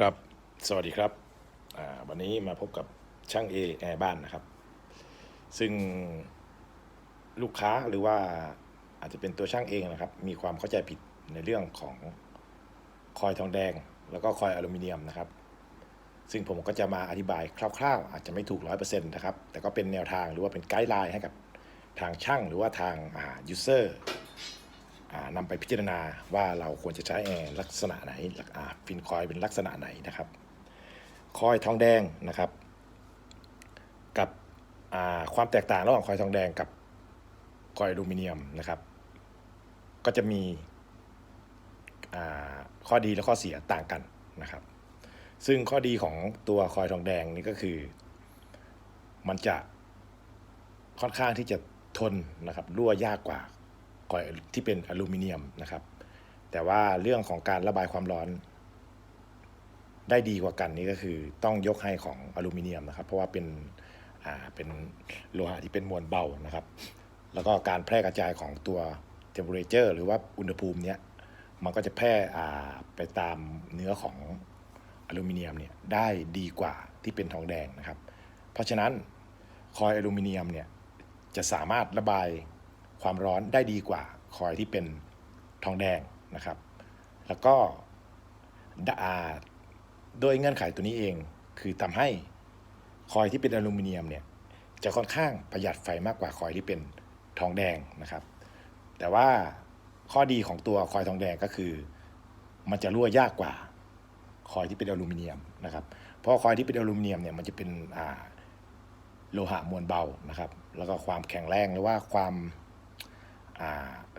ครับ สวัสดีครับ วันนี้มาพบกับช่างเอแอร์บ้านนะครับ ซึ่งลูกค้าหรือว่าอาจจะเป็นตัวช่างเองนะครับ มีความเข้าใจผิดในเรื่องของคอยทองแดง แล้วก็คอยอลูมิเนียมนะครับ ซึ่งผมก็จะมาอธิบายคร่าวๆ อาจจะไม่ถูกร้อยเปอร์เซ็นต์นะครับ แต่ก็เป็นแนวทางหรือว่าเป็นไกด์ไลน์ให้กับทางช่างหรือว่าทางอ่า user อ่า นำไปพิจารณาว่าเราควรจะใช้แอร์ลักษณะไหนฟินคอยเป็นลักษณะไหนนะครับคอยทองแดงนะครับ กับความแตกต่างระหว่างคอยทองแดงกับคอยอลูมิเนียมนะครับ ก็จะมีข้อดีและข้อเสียต่างกันนะครับ ซึ่งข้อดีของตัวคอยทองแดงนี่ก็คือ มันจะค่อนข้างที่จะทนนะครับรั่วยากกว่า คอยที่เป็นอลูมิเนียมนะครับ แต่ว่าเรื่องของการระบายความร้อน ได้ดีกว่ากันนี่ก็คือต้องยกให้ของอลูมิเนียมนะครับ เพราะว่าเป็นอ่าเป็นโลหะที่เป็นมวลเบานะครับ แล้วก็การแพร่กระจายของตัว temperature หรือว่าอุณหภูมิเนี้ยมันก็จะแพร่อ่าไปตามเนื้อของอลูมิเนียมเนี่ยได้ดีกว่าที่เป็นทองแดงนะครับ เพราะฉะนั้นคอยอลูมิเนียมเนี่ยจะสามารถระบาย ความร้อนได้ดีกว่าคอยที่เป็นทองแดงนะครับ แล้วก็ดอ่าโดยเงื่อนไขตัวนี้เองคือทำให้คอยที่เป็นอลูมิเนียมเนี่ยจะค่อนข้างประหยัดไฟมากกว่าคอยที่เป็นทองแดงนะครับ แต่ว่าข้อดีของตัวคอยทองแดงก็คือ มันจะรั่วยากกว่าคอยที่เป็นอลูมิเนียมนะครับ เพราะคอยที่เป็นอลูมิเนียมเนี่ยมันจะเป็นโลหะมวลเบานะครับ แล้วก็ความแข็งแรงหรือว่าความ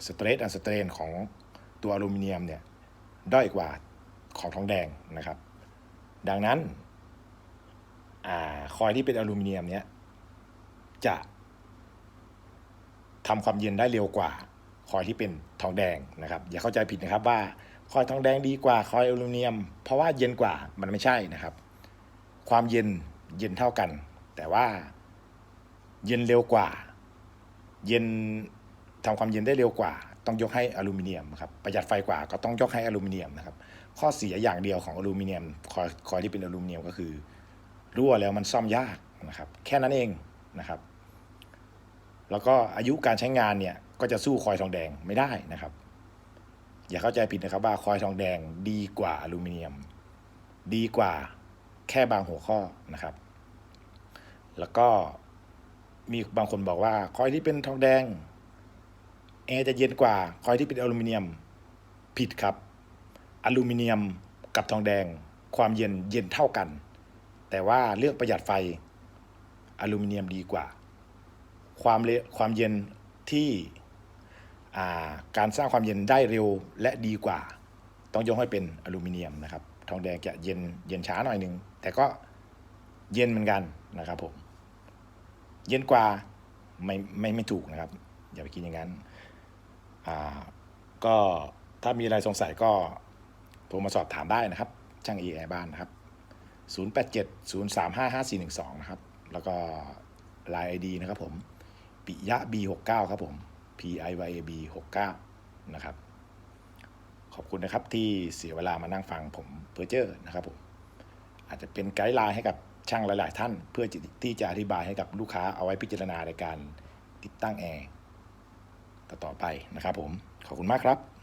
สเตรทอันสเตรนของตัวอลูมิเนียมเนี่ยด้อยกว่าของทองแดงนะครับ ดังนั้นอาคอยที่เป็นอลูมิเนียมเนี้ยจะทำความเย็นได้เร็วกว่าคอยที่เป็นทองแดงนะครับ อย่าเข้าใจผิดนะครับว่าคอยทองแดงดีกว่าคอยอลูมิเนียม เพราะว่าเย็นกว่ามันไม่ใช่นะครับ ความเย็นเย็นเท่ากัน แต่ว่าเย็นเร็วกว่า เย็น ทำความเย็นได้เร็วกว่า ต้องยกให้อลูมิเนียมครับประหยัดไฟกว่าก็ต้องยกให้อลูมิเนียมนะครับข้อเสียอย่างเดียวของอลูมิเนียมคอยคอยที่เป็นอลูมิเนียมก็คือรั่วแล้วมันซ่อมยากนะครับแค่นั้นเองนะครับ แล้วก็อายุการใช้งานเนี่ยก็จะสู้คอยทองแดงไม่ได้นะครับ อย่าเข้าใจผิดนะครับว่าคอยทองแดงดีกว่าอลูมิเนียม ดีกว่าแค่บางหัวข้อนะครับ แล้วก็มีบางคนบอกว่าคอยที่เป็นทองแดง แอร์จะเย็นกว่าคอยที่เป็นอลูมิเนียม ผิดครับ อลูมิเนียมกับทองแดง ความเย็นเย็นเท่ากัน แต่ว่าเรื่องประหยัดไฟ อลูมิเนียมดีกว่า ความเลความเย็นที่การสร้างความเย็นได้เร็วและดีกว่า ต้องยกให้เป็นอลูมิเนียมนะครับ ทองแดงจะเย็นเย็นช้าหน่อยนึง แต่ก็เย็นเหมือนกันนะครับผม เย็นกว่าไม่ไม่ไม่ถูกนะครับ อย่าไปคิดอย่างนั้น ก็ถ้ามีอะไรสงสัยก็โทรมาสอบถามได้นะครับ ช่างเอแอบ้านนะครับ 0870355412 นะครับ แล้วก็ Line ID นะครับผมปิยะ B69 ครับผม P I Y A B 69นะครับ ขอบคุณนะครับที่เสียเวลามานั่งฟังผมเพอร์เจอร์นะครับผม อาจจะเป็นไกด์ไลน์ให้กับช่างหลาย ๆ ท่าน เพื่อที่จะอธิบายให้กับลูกค้าเอาไว้พิจารณาในการติดตั้งแอร์ ต่อๆไปนะครับผม ขอบคุณมากครับ